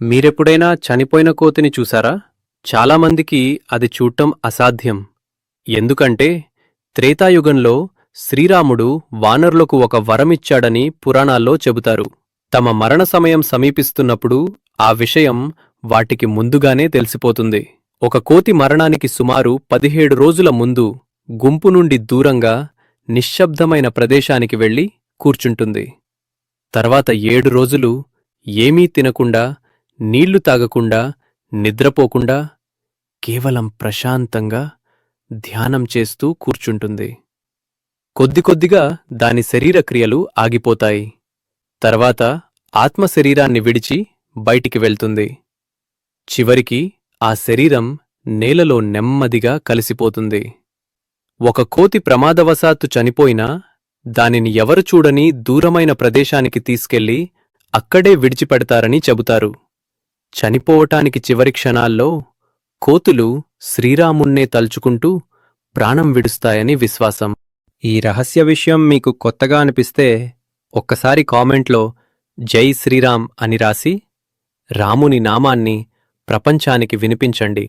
మీరెప్పుడైనా చనిపోయిన కోతిని చూసారా? చాలామందికి అది చూడటం అసాధ్యం. ఎందుకంటే త్రేతాయుగంలో శ్రీరాముడు వానరులకు ఒక వరమిచ్చాడని పురాణాల్లో చెబుతారు. తమ మరణ సమయం సమీపిస్తున్నప్పుడు ఆ విషయం వాటికి ముందుగానే తెలిసిపోతుంది. ఒక కోతి మరణానికి సుమారు పదిహేడు రోజుల ముందు గుంపు నుండి దూరంగా నిశ్శబ్దమైన ప్రదేశానికి వెళ్ళి కూర్చుంటుంది. తర్వాత ఏడు రోజులు ఏమీ తినకుండా నీళ్ళు తాగకుండా నిద్రపోకుండా కేవలం ప్రశాంతంగా ధ్యానం చేస్తూ కూర్చుంటుంది. కొద్ది కొద్దిగా దాని శరీర క్రియలు ఆగిపోతాయి. తర్వాత ఆత్మ శరీరాన్ని విడిచి బయటికి వెళ్తుంది. చివరికి ఆ శరీరం నేలలో నెమ్మదిగా కలిసిపోతుంది. ఒక కోతి ప్రమాదవశాత్తు చనిపోయినా దానిని ఎవరు చూడని దూరమైన ప్రదేశానికి తీసుకెళ్ళి అక్కడే విడిచిపెడతారని చెబుతారు. చనిపోవటానికి చివరి క్షణాల్లో కోతులు శ్రీరామున్నే తలుచుకుంటూ ప్రాణం విడుస్తాయని విశ్వాసం. ఈ రహస్య విషయం మీకు కొత్తగా అనిపిస్తే ఒక్కసారి కామెంట్లో జై శ్రీరామ్ అని రాసి రాముని నామాన్ని ప్రపంచానికి వినిపించండి.